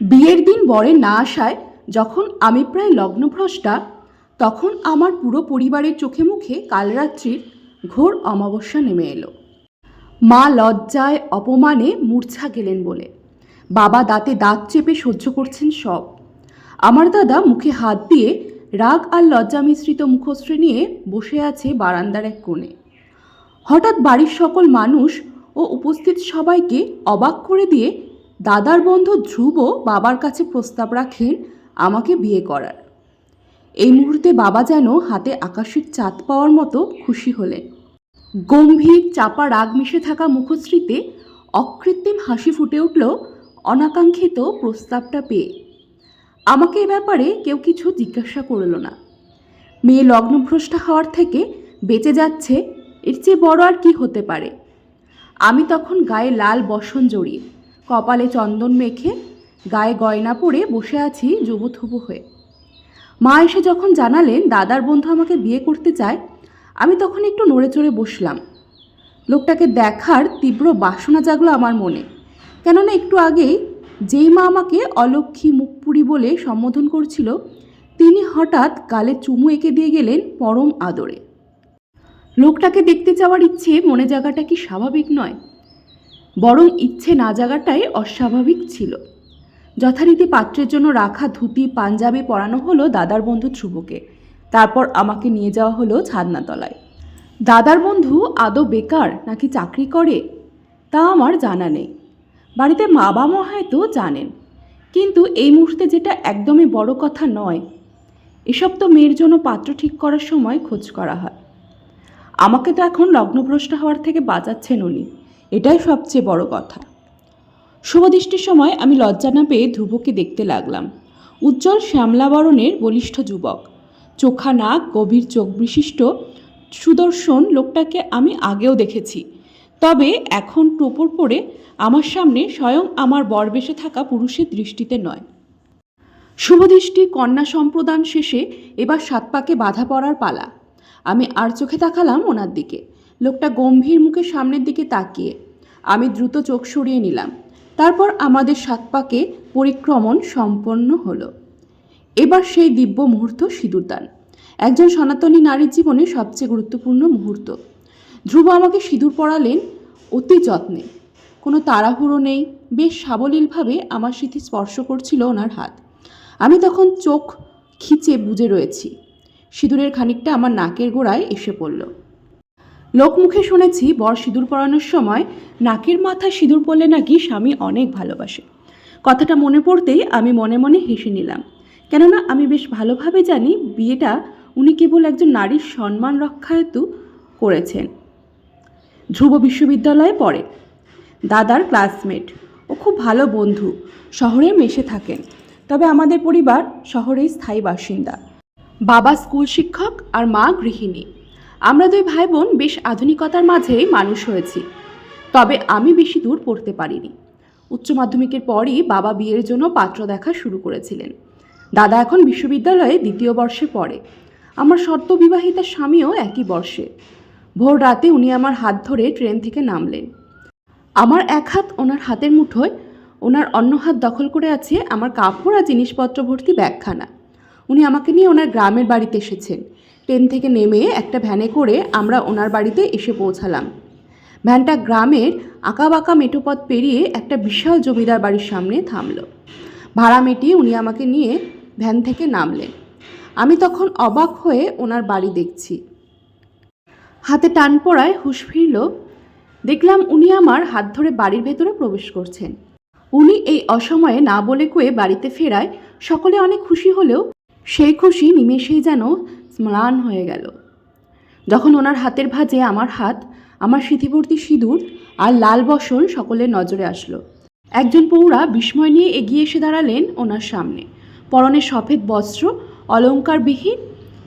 বিয়ের দিন বরে না আসায় যখন আমি প্রায় লগ্নভ্রষ্টা, তখন আমার পুরো পরিবারের চোখে মুখে কাল রাত্রির ঘোর অমাবস্যা নেমে এলো। মা লজ্জায় অপমানে মূর্ছা গেলেন বলে। বাবা দাঁতে দাঁত চেপে সহ্য করছেন সব। আমার দাদা মুখে হাত দিয়ে রাগ আর লজ্জা মিশ্রিত মুখশ্রী নিয়ে বসে আছে বারান্দার এক কোণে। হঠাৎ বাড়ির সকল মানুষ ও উপস্থিত সবাইকে অবাক করে দিয়ে দাদার বন্ধু ধ্রুব বাবার কাছে প্রস্তাব রাখেন আমাকে বিয়ে করার। এই মুহূর্তে বাবা যেন হাতে আকাশের চাঁদ পাওয়ার মতো খুশি হলেন। গম্ভীর, চাপা, রাগ মিশে থাকা মুখশ্রীতে অকৃত্রিম হাসি ফুটে উঠল অনাকাঙ্ক্ষিত প্রস্তাবটা পেয়ে। আমাকে এ ব্যাপারে কেউ কিছু জিজ্ঞাসা করল না। মেয়ে লগ্নভ্রষ্টা হওয়ার থেকে বেঁচে যাচ্ছে, এর চেয়ে বড় আর কি হতে পারে? আমি তখন গায়ে লাল বসন জড়িয়ে কপালে চন্দন মেখে গায়ে গয়না পরে বসে আছি যুবথুবু হয়ে। মা এসে যখন জানালেন, দাদার বন্ধু আমাকে বিয়ে করতে চায়, আমি তখন একটু নড়ে চড়ে বসলাম। লোকটাকে দেখার তীব্র বাসনা জাগলো আমার মনে, কেননা একটু আগেই যেই মা আমাকে অলক্ষী মুখপুরি বলে সম্বোধন করছিল, তিনি হঠাৎ গালে চুমু এঁকে দিয়ে গেলেন পরম আদরে। লোকটাকে দেখতে চাওয়ার ইচ্ছে মনে জাগাটা কি স্বাভাবিক নয়। বরং ইচ্ছে না জাগাটাই অস্বাভাবিক ছিল। যথারীতি পাত্রের জন্য রাখা ধুতি, পাঞ্জাবি পরানো হলো দাদার বন্ধু ধ্রুবকে। তারপর আমাকে নিয়ে যাওয়া হলো ছাদনাতলায়। দাদার বন্ধু আদৌ বেকার নাকি চাকরি করে? তা আমার জানা নেই। বাড়িতে মা বাবা হয়তো জানেন। কিন্তু এই মুহূর্তে যেটা একদমই বড় কথা নয়, এসব তো মেয়ের জন্য পাত্র ঠিক করার সময় খোঁজ করা হয়। আমাকে তো এখন লগ্নভ্রষ্ট হওয়ার থেকে বাঁচাচ্ছেন উনি। এটাই সবচেয়ে বড় কথা। শুভদৃষ্টির সময় আমি লজ্জা না পেয়ে ধ্রুবকে দেখতে লাগলাম। উজ্জ্বল শ্যামলাবরণের বলিষ্ঠ যুবক। চোখা নাক, গভীর চোখ বিশিষ্ট সুদর্শন লোকটাকে আমি আগেও দেখেছি। তবে এখন টোপর পরে আমার সামনে স্বয়ং আমার বরবেশে থাকা পুরুষের দৃষ্টিতে নয়। শুভদৃষ্টি কন্যা সম্প্রদান শেষে এবার সাত পাকে বাধা পড়ার পালা। আমি আর চোখে তাকালাম ওনার দিকে। লোকটা গম্ভীর মুখে সামনের দিকে তাকিয়ে। আমি দ্রুত চোখ সরিয়ে নিলাম। তারপর আমাদের সাত পাকে পরিক্রমণ সম্পন্ন হলো। এবার সেই দিব্য মুহূর্ত সিঁদুরদান। একজন সনাতনী নারীর জীবনে সবচেয়ে গুরুত্বপূর্ণ মুহূর্ত। ধ্রুব আমাকে সিঁদুর পরালেন অতি যত্নে। কোনো তাড়াহুড়ো নেই, বেশ সাবলীলভাবে আমার স্মৃতি স্পর্শ করছিল ওনার হাত। আমি তখন চোখ খিচে বুজে রয়েছি। সিঁদুরের খানিকটা আমার নাকের গোড়ায় এসে পড়ল। লোকমুখে শুনেছি, বর সিঁদুর পরানোর সময় নাকের মাথায় সিঁদুর পরলে নাকি স্বামী অনেক ভালোবাসে। কথাটা মনে পড়তেই আমি মনে মনে হেসে নিলাম। কেননা আমি বেশ ভালোভাবে জানি বিয়েটা উনি কেবল একজন নারীর সম্মান রক্ষায়তু করেছেন। ধ্রুব বিশ্ববিদ্যালয়ে পড়ে। দাদার ক্লাসমেট। ও খুব ভালো বন্ধু। শহরে মেশে থাকেন। তবে আমাদের পরিবার শহরেই স্থায়ী বাসিন্দা। বাবা স্কুল শিক্ষক আর মা গৃহিণী। আমরা দুই ভাই বোন বেশ আধুনিকতার মাঝেই মানুষ হয়েছি। তবে আমি বেশি দূর পড়তে পারিনি। উচ্চ মাধ্যমিকের পরই বাবা বিয়ের জন্য পাত্র দেখা শুরু করেছিলেন। দাদা এখন বিশ্ববিদ্যালয়ে দ্বিতীয় বর্ষে পড়ে। আমার শর্ত বিবাহিতা স্বামীও একই বর্ষে। ভোর রাতে উনি আমার হাত ধরে ট্রেন থেকে নামলেন। আমার এক হাত ওনার হাতের মুঠোয়, ওনার অন্য হাত দখল করে আছে আমার কাপড় আর জিনিসপত্র ভর্তি ব্যাগখানা। উনি আমাকে নিয়ে ওনার গ্রামের বাড়িতে এসেছেন। ট্রেন থেকে নেমে একটা ভ্যানে করে আমরা ওনার বাড়িতে এসে পৌঁছালাম। ভ্যানটা গ্রামের আঁকাবাঁকা মেঠোপথ পেরিয়ে একটা বিশাল জমিদার বাড়ির সামনে থামল। ভাড়া মিটিয়ে উনি আমাকে নিয়ে ভ্যান থেকে নামলেন। আমি তখন অবাক হয়ে ওনার বাড়ি দেখছি। হাতে টান পড়ায় হুশ ফিরল, দেখলাম উনি আমার হাত ধরে বাড়ির ভেতরে প্রবেশ করছেন। উনি এই অসময়ে না বলে কয়ে বাড়িতে ফেরায় সকলে অনেক খুশি হলেও সেই খুশি নিমেষেই যেন ম্লান হয়ে গেল। যখন ওনার হাতের ভাঁজে আমার হাত, আমার স্মৃতিবর্তী সিঁদুর আর লাল বসন সকলের নজরে আসলো। একজন পৌরা বিস্ময় নিয়ে এগিয়ে এসে দাঁড়ালেন ওনার সামনে। পরনে সফেদ বস্ত্র, অলঙ্কারবিহীন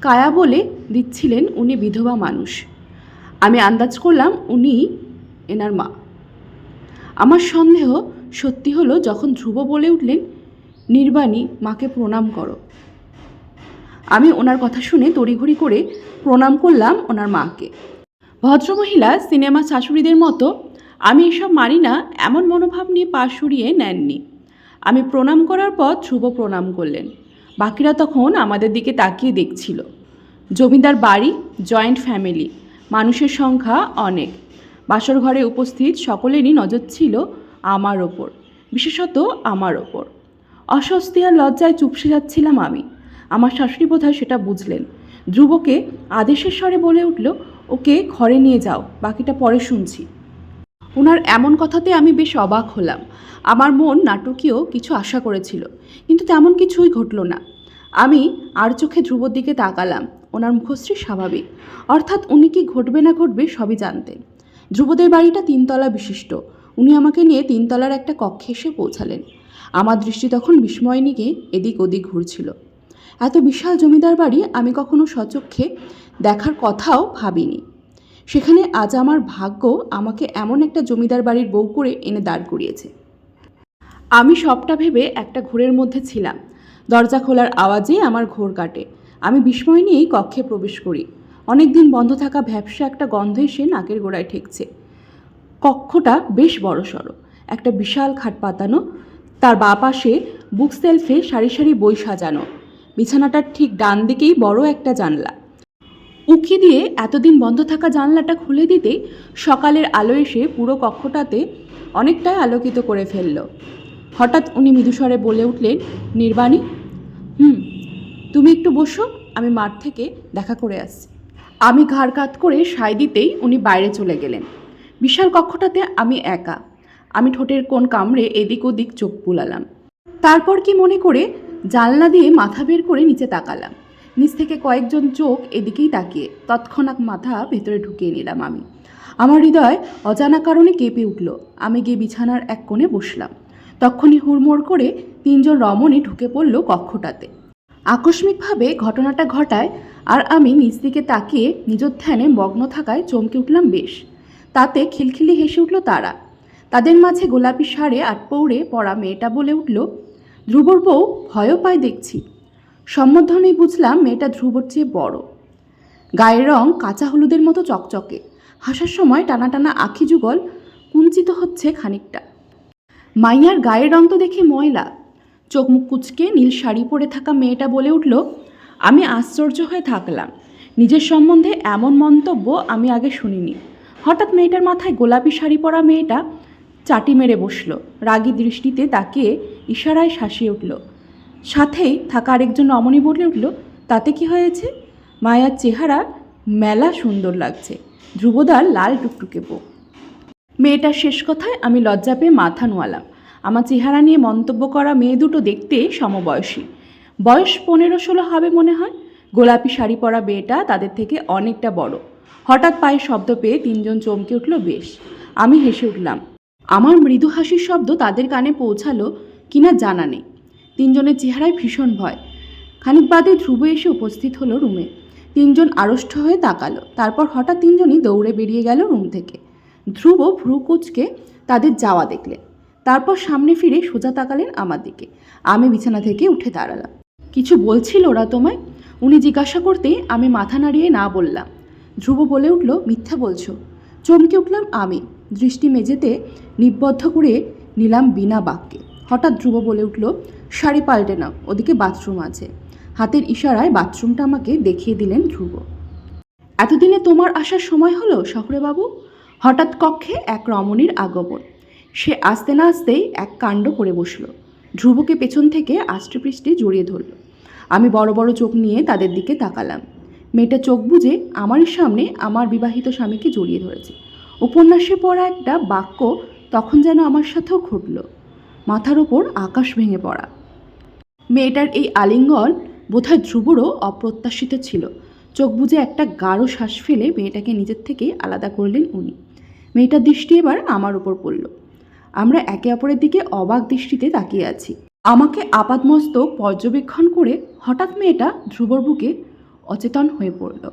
কায়া বলে দিচ্ছিলেন উনি বিধবা মানুষ। আমি আন্দাজ করলাম উনি এনার মা। আমার সন্দেহ সত্যি হলো যখন ধ্রুব বলে উঠলেন, নির্বাণী, মাকে প্রণাম করো। আমি ওনার কথা শুনে তড়িঘড়ি করে প্রণাম করলাম ওনার মাকে। ভদ্রমহিলা, সিনেমা শাশুড়িদের মতো, আমি এসব মানি না, এমন মনোভাব নিয়ে পা সরিয়ে নেননি। আমি প্রণাম করার পর ধ্রুব প্রণাম করলেন। বাকিরা তখন আমাদের দিকে তাকিয়ে দেখছিল। জমিদার বাড়ি, জয়েন্ট ফ্যামিলি, মানুষের সংখ্যা অনেক। বাসর ঘরে উপস্থিত সকলেরই নজর ছিল আমার ওপর, বিশেষত আমার ওপর। অস্বস্তি আর লজ্জায় চুপসে যাচ্ছিলাম আমি। আমার শাশুড়ি বোধহয় সেটা বুঝলেন। ধ্রুবকে আদেশের স্বরে বলে উঠল, ওকে ঘরে নিয়ে যাও, বাকিটা পরে শুনছি। ওনার এমন কথাতে আমি বেশ অবাক হলাম। আমার মন নাটকীয় কিছু আশা করেছিল, কিন্তু তেমন কিছুই ঘটল না। আমি আর চোখে ধ্রুবর দিকে তাকালাম, ওনার মুখশ্রী স্বাভাবিক। অর্থাৎ উনি কি ঘটবে না ঘটবে সবই জানতেন। ধ্রুবদের বাড়িটা তিনতলা বিশিষ্ট, উনি আমাকে নিয়ে তিনতলার একটা কক্ষে এসে পৌঁছালেন। আমার দৃষ্টি তখন বিস্ময় নিয়ে এদিক ওদিক ঘুরছিল। এত বিশাল জমিদার বাড়ি আমি কখনো সচক্ষে দেখার কথাও ভাবিনি। সেখানে আজ আমার ভাগ্য আমাকে এমন একটা জমিদার বাড়ির বউ করে এনে দাঁড় করিয়েছে। আমি সবটা ভেবে একটা ঘোরের মধ্যে ছিলাম। দরজা খোলার আওয়াজে আমার ঘোর কাটে। আমি বিস্ময় নিয়েই কক্ষে প্রবেশ করি। অনেক দিন বন্ধ থাকা ভ্যাবসা একটা গন্ধ এসে নাকের গোড়ায় ঠেকছে। কক্ষটা বেশ বড় সড়ো একটা বিশাল খাট পাতানো, তার বাঁ পাশে বুক সেলফে সারি সারি বই সাজানো। বিছানাটার ঠিক ডান দিকেই বড় একটা জানলা। উকি দিয়ে এতদিন বন্ধ থাকা জানলাটা খুলে দিতেই সকালের আলো এসে পুরো কক্ষটাতে অনেকটাই আলোকিত করে ফেলল। হঠাৎ উনি মৃদুস্বরে বলে উঠলেন, নির্বাণী, হুম, তুমি একটু বসো, আমি মাঠ থেকে দেখা করে আসছি। আমি ঘাড় কাত করে সায় দিতেই উনি বাইরে চলে গেলেন। বিশাল কক্ষটাতে আমি একা। আমি ঠোঁটের কোন কামড়ে এদিক ওদিক চোখ বুলালাম। তারপর কি মনে করে জানলা দিয়ে মাথা বের করে নিচে তাকালাম। নিচ থেকে কয়েকজন চোখ এদিকেই তাকিয়ে। তৎক্ষণাৎ মাথা ভেতরে ঢুকিয়ে নিলাম আমি। আমার হৃদয় অজানা কারণে কেঁপে উঠল। আমি গিয়ে বিছানার এক কোণে বসলাম। তখনই হুড়মুড় করে তিনজন রমণী ঢুকে পড়ল কক্ষটাতে। আকস্মিকভাবে ঘটনাটা ঘটায় আর আমি নিচ দিকে তাকিয়ে নিজ ধ্যানে মগ্ন থাকায় চমকে উঠলাম বেশ। তাতে খিলখিলি হেসে উঠল তারা। তাদের মাঝে গোলাপি সারে আটপৌড়ে পড়া মেয়েটা বলে উঠল ধ্রুবর বউ ভয়ও পায় দেখছি। সম্বোধনেই বুঝলাম মেয়েটা ধ্রুবর চেয়ে বড়। গায়ের রং কাঁচা হলুদের মতো চকচকে। হাসার সময় টানা টানা আখি যুগল কুঞ্চিত হচ্ছে খানিকটা। মাইয়ার গায়ের রং তো দেখে ময়লা। চোখ মুখ কুচকে নীল শাড়ি পরে থাকা মেয়েটা বলে উঠল, আমি আশ্চর্য হয়ে থাকলাম। নিজের সম্বন্ধে এমন মন্তব্য আমি আগে শুনিনি। হঠাৎ মেয়েটার মাথায় গোলাপি শাড়ি পরা মেয়েটা চাটি মেরে বসল। রাগী দৃষ্টিতে তাকে ইশারায় শাসিয়ে উঠল। সাথেই থাকা আরেকজন অমনি বলে উঠল, তাতে কি হয়েছে? মায়ার চেহারা মেলা সুন্দর লাগছে। ধ্রুবদার লাল টুকটুকে বউ। মেয়েটার শেষ কথায় আমি লজ্জা পেয়ে মাথা নোয়ালাম। আমার চেহারা নিয়ে মন্তব্য করা মেয়ে দুটো দেখতে সমবয়সী। বয়স পনেরো ষোলো হবে মনে হয়। গোলাপি শাড়ি পরা মেয়েটা তাদের থেকে অনেকটা বড়। হঠাৎ পায়ে শব্দ পেয়ে তিনজন চমকে উঠল, বেশ। আমি হেসে উঠলাম আমার মৃদু হাসির শব্দ তাদের কানে পৌঁছালো কিনা জানা নেই। তিনজনের চেহারায় ভীষণ ভয়। খানিক বাদে ধ্রুব এসে উপস্থিত হলো রুমে। তিনজন আড়ষ্ট হয়ে তাকালো। তারপর হঠাৎ তিনজনই দৌড়ে বেরিয়ে গেল রুম থেকে। ধ্রুব ভ্রু কুচকে তাদের যাওয়া দেখলেন। তারপর সামনে ফিরে সোজা তাকালেন আমার দিকে। আমি বিছানা থেকে উঠে দাঁড়ালাম। কিছু বলছিল ওরা তোমায়? উনি জিজ্ঞাসা করতে আমি মাথা নাড়িয়ে না বললাম। ধ্রুব বলে উঠল, মিথ্যা বলছো। চমকে উঠলাম আমি। দৃষ্টি মেঝেতে নিবদ্ধ করে নিলাম বিনা বাক্যে। হঠাৎ ধ্রুব বলে উঠল, শাড়ি পাল্টে নাও, ওদিকে বাথরুম আছে। হাতের ইশারায় বাথরুমটা আমাকে দেখিয়ে দিলেন ধ্রুব। এতদিনে তোমার আসার সময় হলো শহরে বাবু হঠাৎ কক্ষে এক রমণীর আগমন। সে আসতে না আসতেই এক কাণ্ড করে বসল। ধ্রুবকে পেছন থেকে আষ্টপৃষ্টে জড়িয়ে ধরল। আমি বড় বড় চোখ নিয়ে তাদের দিকে তাকালাম। মেয়েটা চোখ বুজে আমারই সামনে আমার বিবাহিত স্বামীকে জড়িয়ে ধরেছে। উপন্যাসে পড়া একটা বাক্য তখন যেন আমার সাথেও ঘটল। মাথার ওপর আকাশ ভেঙে পড়া। মেয়েটার এই আলিঙ্গন বোধহয় ধ্রুবরও অপ্রত্যাশিত ছিল। চোখ বুজে একটা গাঢ় শ্বাস ফেলে মেয়েটাকে নিজের থেকে আলাদা করলেন উনি। মেয়েটার দৃষ্টি এবার আমার উপর পড়ল। আমরা একে অপরের দিকে অবাক দৃষ্টিতে তাকিয়ে আছি। আমাকে আপাতমস্তক পর্যবেক্ষণ করে হঠাৎ মেয়েটা ধ্রুবর বুকে অচেতন হয়ে পড়ল।